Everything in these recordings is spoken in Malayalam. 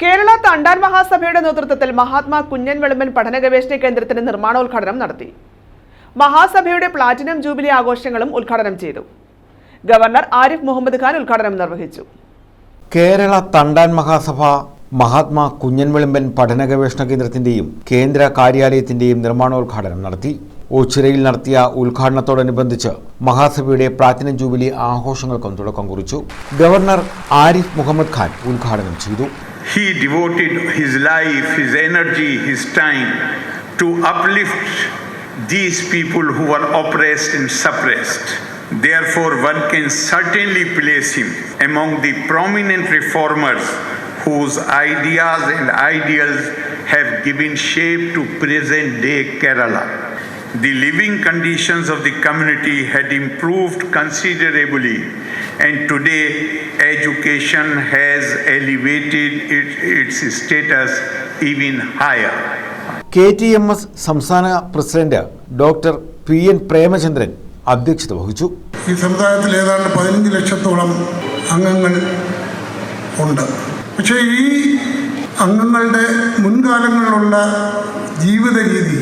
കേരള തണ്ടാൻ മഹാസഭയുടെ നേതൃത്വത്തിൽ മഹാത്മാ കുഞ്ഞൻ വെളുമ്പൻ പഠന ഗവേഷണ കേന്ദ്രത്തിന്റെ നിർമ്മാണോദ്ഘാടനം നടത്തി. മഹാസഭയുടെ പ്ലാറ്റിനം ജൂബിലി ആഘോഷങ്ങളും ഉദ്ഘാടനം ചെയ്തു. ഗവർണർ ആരിഫ് മുഹമ്മദ് ഖാൻ ഉദ്ഘാടനം നിർവഹിച്ചു. കേരള തണ്ടാൻ മഹാസഭ മഹാത്മാ കുഞ്ഞൻ വെളുമ്പൻ പഠന ഗവേഷണ കേന്ദ്രത്തിന്റെയും കേന്ദ്ര കാര്യാലയത്തിന്റെയും നിർമ്മാണോദ്ഘാടനം നടത്തി. ഓച്ചിറയിൽ നടത്തിയ ഉദ്ഘാടനത്തോടനുബന്ധിച്ച് മഹാസഭയുടെ പ്ലാറ്റിനം ജൂബിലി ആഘോഷങ്ങൾക്കും തുടക്കം കുറിച്ചു. ഗവർണർ ആരിഫ് മുഹമ്മദ് ഖാൻ ഉദ്ഘാടനം ചെയ്തു. He devoted his life, his energy, his time to uplift these people who were oppressed and suppressed. Therefore, one can certainly place him among the prominent reformers whose ideas and ideals have given shape to present day Kerala. The living conditions of the community had improved considerably, and today education has elevated it, its status even higher. K T M S സംസ്ഥാന president doctor P N Premachandran അധ്യക്ഷത വഹിച്ചു. ഈ സമുദായത്തിൽ ഏതാണ്ട് പതിനഞ്ച് ലക്ഷത്തോളം അംഗങ്ങൾ ഉണ്ട്. പക്ഷേ ഈ അംഗങ്ങളുടെ മുൻകാലങ്ങളിലുള്ള ജീവിത രീതി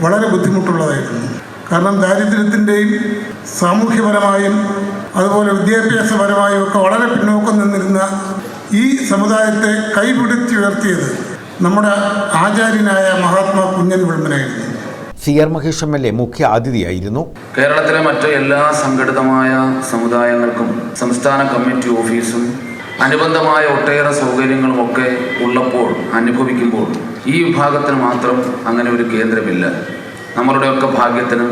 വളരെ ബുദ്ധിമുട്ടുള്ളതായിരുന്നു കാരണം ദാരിദ്ര്യത്തിന്റെയും സാമൂഹ്യപരമായും അതുപോലെ വിദ്യാഭ്യാസപരമായും ഒക്കെ വളരെ പിന്നോക്കം നിന്നിരുന്ന ഈ സമുദായത്തെ കൈപിടിച്ചുയർത്തിയത് നമ്മുടെ ആചാര്യനായ Mahatma Kunjan വിളമ്പനായിരുന്നു. C R Mahesh M L A മുഖ്യ അതിഥിയായിരുന്നു. കേരളത്തിലെ മറ്റു എല്ലാ സംഘടിതമായ സമുദായങ്ങൾക്കും സംസ്ഥാന കമ്മിറ്റി ഓഫീസും അനുബന്ധമായ ഒട്ടേറെ സൗകര്യങ്ങളും ഒക്കെ ഉള്ളപ്പോൾ അനുഭവിക്കുമ്പോൾ ഈ വിഭാഗത്തിന് മാത്രം അങ്ങനെ ഒരു കേന്ദ്രമില്ല. നമ്മളുടെയൊക്കെ ഭാഗ്യത്തിന്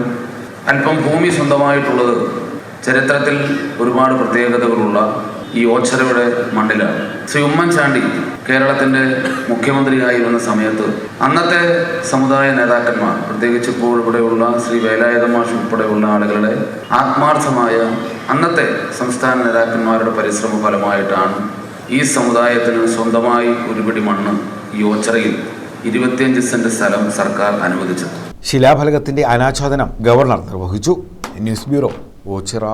അല്പം ഭൂമി സ്വന്തമായിട്ടുള്ളത് ചരിത്രത്തിൽ ഒരുപാട് പ്രത്യേകതകളുള്ള ഈ ഓച്ചരയുടെ മണ്ണിലാണ്. ശ്രീ ഉമ്മൻചാണ്ടി കേരളത്തിന്റെ മുഖ്യമന്ത്രിയായിരുന്ന സമയത്ത് അന്നത്തെ സമുദായ നേതാക്കന്മാർ പ്രത്യേകിച്ച് ഇപ്പോൾ ഇവിടെയുള്ള ശ്രീ വേലായുധ മാഷ് ഉൾപ്പെടെയുള്ള ആളുകളുടെ ആത്മാർത്ഥമായ അന്നത്തെ സംസ്ഥാന നേതാക്കന്മാരുടെ പരിശ്രമ ഫലമായിട്ടാണ് ഈ സമുദായത്തിന് സ്വന്തമായി ഒരുപിടി മണ്ണ് ഈ ഓച്ചറയിൽ ഇരുപത്തിയഞ്ച് സെന്റ് സ്ഥലം സർക്കാർ അനുവദിച്ചത്. ശിലാഫലകത്തിന്റെ അനാച്ഛാദനം ഗവർണർ നിർവഹിച്ചു. News bureau Ochira.